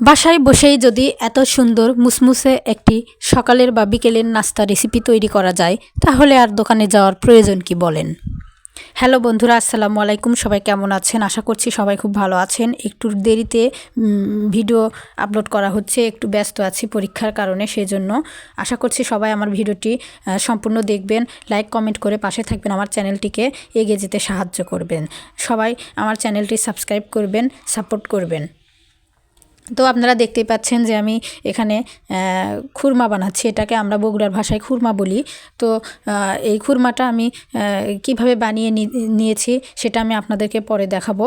বাসায় বসেই যদি এত সুন্দর মুসমুসে একটি সকালের বা বিকেলের নাস্তা রেসিপি তৈরি করা যায়, তাহলে আর দোকানে যাওয়ার প্রয়োজন কি বলেন? হ্যালো বন্ধুরা, আসসালামু আলাইকুম। সবাই কেমন আছেন? আশা করছি সবাই খুব ভালো আছেন। একটু দেরিতে ভিডিও আপলোড করা হচ্ছে। একটু ব্যস্ত আছি পরীক্ষার কারণে, সেজন্য আশা করছি সবাই আমার ভিডিওটি সম্পূর্ণ দেখবেন। লাইক কমেন্ট করে পাশে থাকবেন। আমার চ্যানেলটিকে এগিয়ে যেতে সাহায্য করবেন। সবাই আমার চ্যানেলটি সাবস্ক্রাইব করবেন সাপোর্ট করবেন। তো আপনারা দেখতেই পাচ্ছেন যে আমি এখানে খুরমা বানাচ্ছি। এটাকে আমরা বগুড়ার ভাষায় খুরমা বলি। তো এই খুরমাটা আমি কীভাবে বানিয়ে নিয়েছি সেটা আমি আপনাদেরকে পরে দেখাবো।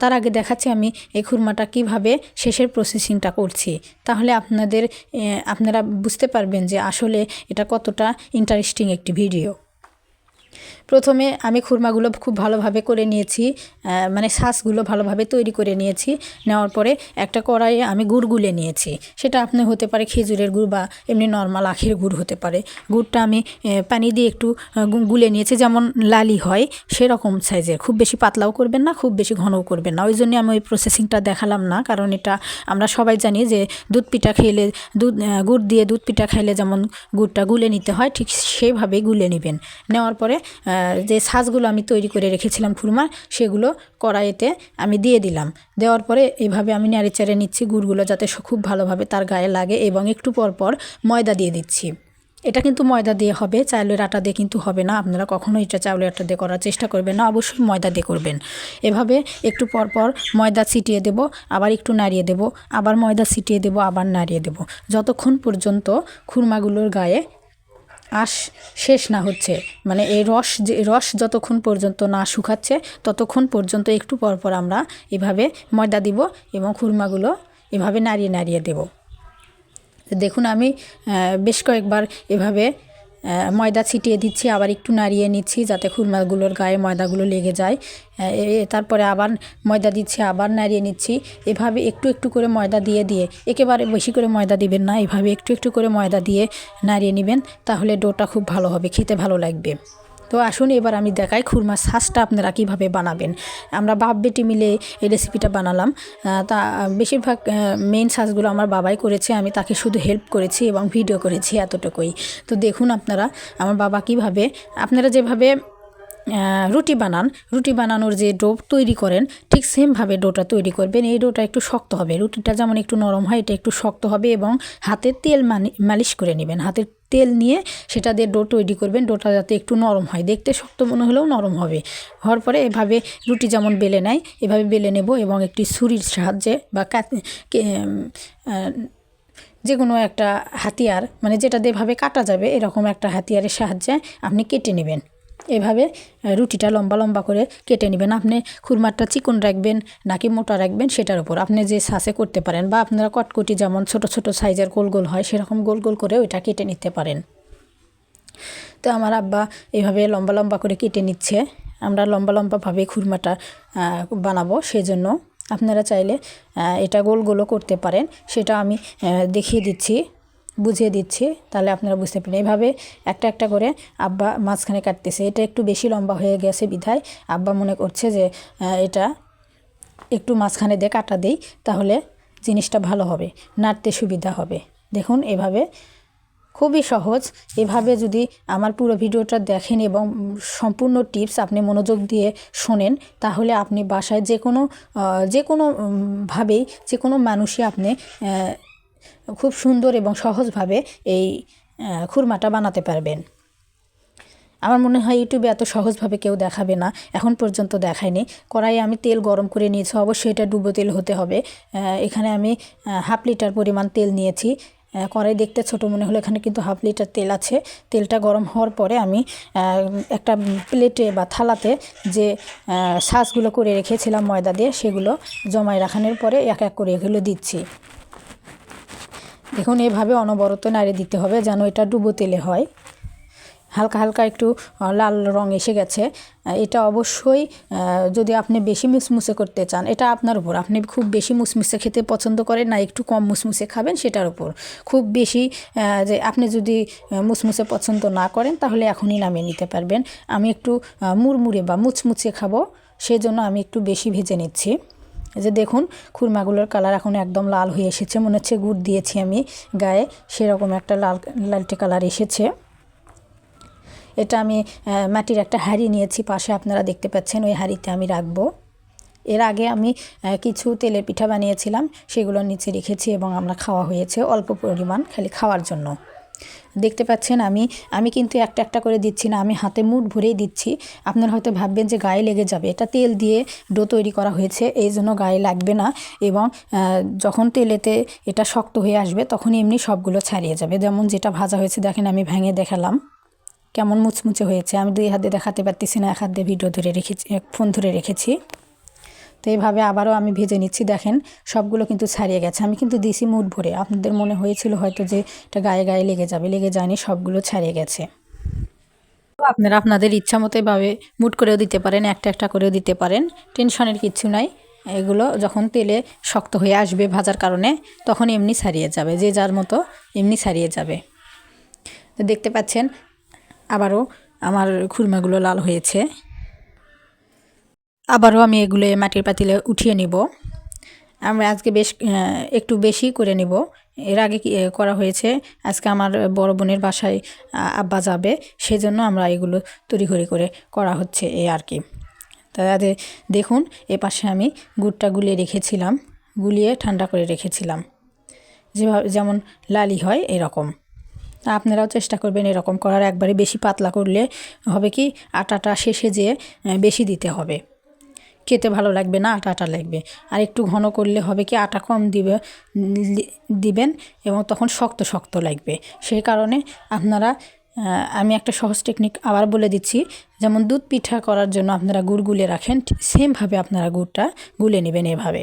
তার আগে দেখাচ্ছি আমি এই খুরমাটা কীভাবে শেষের প্রসেসিংটা করছি। তাহলে আপনাদের আপনারা বুঝতে পারবেন যে আসলে এটা কতটা ইন্টারেস্টিং একটি ভিডিও প্রথমে আমি খুরমাগুলো খুব ভালোভাবে করে নিয়েছি মানে শ্বাসগুলো ভালোভাবে তৈরি করে নিয়েছি। নেওয়ার পরে একটা কড়াইয়ে আমি গুড় গুলে নিয়েছি। সেটা আপনি হতে পারে খেজুরের গুড় বা এমনি নর্মাল আখের গুড় হতে পারে। গুড়টা আমি পানি দিয়ে একটু গুলে নিয়েছি। যেমন লালি হয়, সেরকম সাইজের। খুব বেশি পাতলাও করবেন না, খুব বেশি ঘনও করবেন না। ওই জন্য আমি ওই প্রসেসিংটা দেখালাম না। কারণ এটা আমরা সবাই জানি যে দুধ পিঠা খেলে, দুধ গুড় দিয়ে দুধ পিঠা খাইলে যেমন গুড়টা গুলে নিতে হয়, ঠিক সেইভাবেই গুলে নেবেন। নেওয়ার পরে যে সাজগুলো আমি তৈরি করে রেখেছিলাম খুরমার, সেগুলো কড়াইতে আমি দিয়ে দিলাম। দেওয়ার পরে এইভাবে আমি নাড়ি চেড়ে নিচ্ছি গুড়গুলো যাতে খুব ভালোভাবে তার গায়ে লাগে এবং একটু পর পর ময়দা দিয়ে দিচ্ছি। এটা কিন্তু ময়দা দিয়ে হবে, চাউলের আটা দিয়ে কিন্তু হবে না। আপনারা কখনোই এটা চাউলের আটা দিয়ে করার চেষ্টা করবেন না, অবশ্যই ময়দা দিয়ে করবেন। এভাবে একটু পর পর ময়দা ছিটিয়ে দেব, আবার একটু নাড়িয়ে দেব, আবার ময়দা ছিটিয়ে দেব, আবার নাড়িয়ে দেব। যতক্ষণ পর্যন্ত খুরমাগুলোর গায়ে আশ শেষ না হচ্ছে। মানে এই রস যে রস যতক্ষণ পর্যন্ত না শুকাচ্ছে, ততক্ষণ পর্যন্ত একটু পরপর পর আমরা এভাবে ময়দা দিব এবং খুরমাগুলো এভাবে নাড়িয়ে নাড়িয়ে দেব। দেখুন আমি বেশ কয়েকবার এভাবে ময়দা ছিটিয়ে দিচ্ছি, আবার একটু নাড়িয়ে নিচ্ছি যাতে খুরমাগুলোর গায়ে ময়দাগুলো লেগে যায়। তারপরে আবার ময়দা দিচ্ছি, আবার নাড়িয়ে নিচ্ছি। এভাবে একটু একটু করে ময়দা দিয়ে দিয়ে, একেবারে বেশি করে ময়দা দিবেন না, এভাবে একটু একটু করে ময়দা দিয়ে নাড়িয়ে নেবেন, তাহলে ডোটা খুব ভালো হবে, খেতে ভালো লাগবে। তো আসুন এবার আমি দেখাই খুরমার শাঁসটা আপনারা কীভাবে বানাবেন। আমরা বাপ বেটি মিলে এই রেসিপিটা বানালাম। তা, বেশিরভাগ মেন শাঁসগুলো আমার বাবাই করেছে, আমি তাকে শুধু হেল্প করেছি এবং ভিডিও করেছি এতটুকুই। তো দেখুন আপনারা, আমার বাবা কীভাবে, আপনারা যেভাবে রুটি বানান। রুটি বানানোর যে ডো তৈরি করেন, ঠিক সেমভাবে ডোটা তৈরি করবেন। এই ডোটা একটু শক্ত হবে। রুটিটা যেমন একটু নরম হয়, এটা একটু শক্ত হবে এবং হাতে তেল মালিশ করে নেবেন। হাতের তেল নিয়ে সেটা দিয়ে ডো তৈরি করবেন। ডোটা যাতে একটু নরম হয়। দেখতে শক্ত মনে হলেও নরম হবে। হওয়ার পরে এভাবে রুটি যেমন বেলে নেয়, এভাবে বেলে নেব এবং একটি ছুরির সাহায্যে বা যে কোনো একটা হাতিয়ার মানে যেটা দিয়ে এভাবে কাটা যাবে, এরকম একটা হাতিয়ারের সাহায্যে আপনি কেটে নেবেন। এভাবে রুটিটা লম্বা লম্বা করে কেটে নেবেন। আপনি খুরমারটা চিকন রাখবেন নাকি মোটা রাখবেন সেটার উপর। আপনি যে সাসে করতে পারেন বা আপনারা কটকটি যেমন ছোট ছোট সাইজের গোল গোল হয় সেরকম গোল গোল করে ওইটা কেটে নিতে পারেন। তো আমার আব্বা এভাবে লম্বা লম্বা করে কেটে নিচ্ছে। আমরা লম্বা লম্বাভাবে খুরমাটা বানাবো সেজন্য। আপনারা চাইলে এটা গোল গোলও করতে পারেন। সেটা আমি দেখিয়ে দিচ্ছি। বুঝিয়ে দিচ্ছি, তাহলে আপনারা বুঝতে পারেন এভাবে একটা একটা করে আব্বা মাঝখানে কাটতেছে। এটা একটু বেশি লম্বা হয়ে গেছে বিধায় আব্বা মনে করছে যে এটা একটু মাঝখানে দিয়ে কাটা দিই, তাহলে জিনিসটা ভালো হবে, নাড়তে সুবিধা হবে। দেখুন, এভাবে খুবই সহজ। এভাবে যদি আমার পুরো ভিডিওটা দেখেন এবং সম্পূর্ণ টিপস আপনি মনোযোগ দিয়ে শোনেন, তাহলে আপনি বাসায় যে কোনো যে কোনোভাবেই যে কোনো মানুষই আপনি খুব সুন্দর এবং সহজভাবে এই খুরমাটা বানাতে পারবেন। আমার মনে হয় ইউটিউবে এত সহজভাবে কেউ দেখাবে না, এখন পর্যন্ত দেখায়নি। কড়াইয়ে আমি তেল গরম করে নিয়েছি, অবশ্যই এটা ডুবো তেল হতে হবে। এখানে আমি হাফ লিটার পরিমাণ তেল নিয়েছি। কড়াই দেখতে ছোট মনে হলো, এখানে কিন্তু হাফ লিটার তেল আছে। তেলটা গরম হওয়ার পরে আমি একটা প্লেটে বা থালাতে যে শাঁসগুলো করে রেখেছিলাম ময়দা দিয়ে, সেগুলো জমায় রাখানোর পরে এক এক করে এগুলো দিচ্ছি। দেখুন, এভাবে অনবরত নাড়ে দিতে হবে যেন এটা ডুবো তেলে হয়। হালকা হালকা একটু লাল রং এসে গেছে। এটা অবশ্যই যদি আপনি বেশি মুসমুসে করতে চান, এটা আপনার উপর। আপনি খুব বেশি মুসমুসে খেতে পছন্দ করেন না, একটু কম মুসমুসে খাবেন, সেটার উপর। খুব বেশি যে আপনি যদি মুসমুসে পছন্দ না করেন, তাহলে এখনই নামিয়ে নিতে পারবেন। আমি একটু মুড়মুড়ে বা মুচমুচে খাব সেই জন্য আমি একটু বেশি ভেজে নিচ্ছি। এই যে দেখুন, খুরমাগুলোর কালার এখন একদম লাল হয়ে এসেছে। মনে হচ্ছে গুড় দিয়েছি আমি গায়ে, সেরকম একটা লাল, লালটে কালার এসেছে। এটা আমি মাটির একটা হাঁড়ি নিয়েছি, পাশে আপনারা দেখতে পাচ্ছেন, ওই হাঁড়িতে আমি রাখব। এর আগে আমি কিছু তেলের পিঠা বানিয়েছিলাম, সেগুলো নিচে রেখেছি এবং আমরা খাওয়া হয়েছে অল্প পরিমাণ, খালি খাওয়ার জন্য। দেখতে পাচ্ছেন আমি আমি কিন্তু একটা একটা করে দিচ্ছি না, আমি হাতে মুঠ ভরেই দিচ্ছি। আপনারা হয়তো ভাববেন যে গায়ে লেগে যাবে। এটা তেল দিয়ে ডো তৈরি করা হয়েছে, এই জন্য গায়ে লাগবে না এবং যখন তেলেতে এটা শক্ত হয়ে আসবে তখন এমনি সবগুলো ছাড়িয়ে যাবে। যেমন যেটা ভাজা হয়েছে, দেখেন আমি ভেঙে দেখালাম। কেমন মুচমুচে হয়েছে, আমি দুই হাতে দেখাতে পারতেছি না, এক হাত দিয়ে ভিডিও ধরে রেখেছি ফোন ধরে রেখেছি। তো এইভাবে আবারও আমি ভেজে নিচ্ছি। দেখেন, সবগুলো কিন্তু ছাড়িয়ে গেছে। আমি কিন্তু দিছি মুঠ ভরে। আপনাদের মনে হয়েছিল হয়তো যে এটা গায়ে গায়ে লেগে যাবে। লেগে যায়নি, সবগুলো ছাড়িয়ে গেছে। আপনারা আপনাদের ইচ্ছা মতো এভাবে মুট করেও দিতে পারেন, একটা একটা করেও দিতে পারেন। টেনশনের কিছু নাই। এগুলো যখন তেলে শক্ত হয়ে আসবে ভাজার কারণে, তখন এমনি ছাড়িয়ে যাবে। যে যার মতো এমনি ছাড়িয়ে যাবে। তো দেখতে পাচ্ছেন, আবারও আমার খুরমাগুলো লাল হয়েছে। আবারও আমি এগুলো মাটির পাতিলে উঠিয়ে নিব। আমরা আজকে বেশ একটু বেশি করে নিব। এর আগে করা হয়েছে। আজকে আমার বড় বোনের বাসায় আব্বা যাবে। সেজন্য আমরা এগুলো তড়িঘড়ি করে করা হচ্ছে এই আর কি। তাদের দেখুন, এ পাশে আমি গুড়টা গুলিয়ে রেখেছিলাম। গুলিয়ে ঠান্ডা করে রেখেছিলাম। যেভাবে, যেমন লালি হয়, এরকম। আপনারাও চেষ্টা করবেন এরকম করার। একবারে বেশি পাতলা করলে হবে কি, আটাটা শেষে যেয়ে বেশি দিতে হবে। খেতে ভালো লাগবে না, আটা আটা লাগবে। আর একটু ঘন করলে হবে কি, আটা কম দিবে দিবেন এবং তখন শক্ত শক্ত লাগবে। সেই কারণে আপনারা আমি একটা সহজ টেকনিক আবার বলে দিচ্ছি, যেমন দুধ পিঠা করার জন্য আপনারা গুড় গুলে রাখেন সেমভাবে আপনারা গুড়টা গুলে নেবেন এভাবে।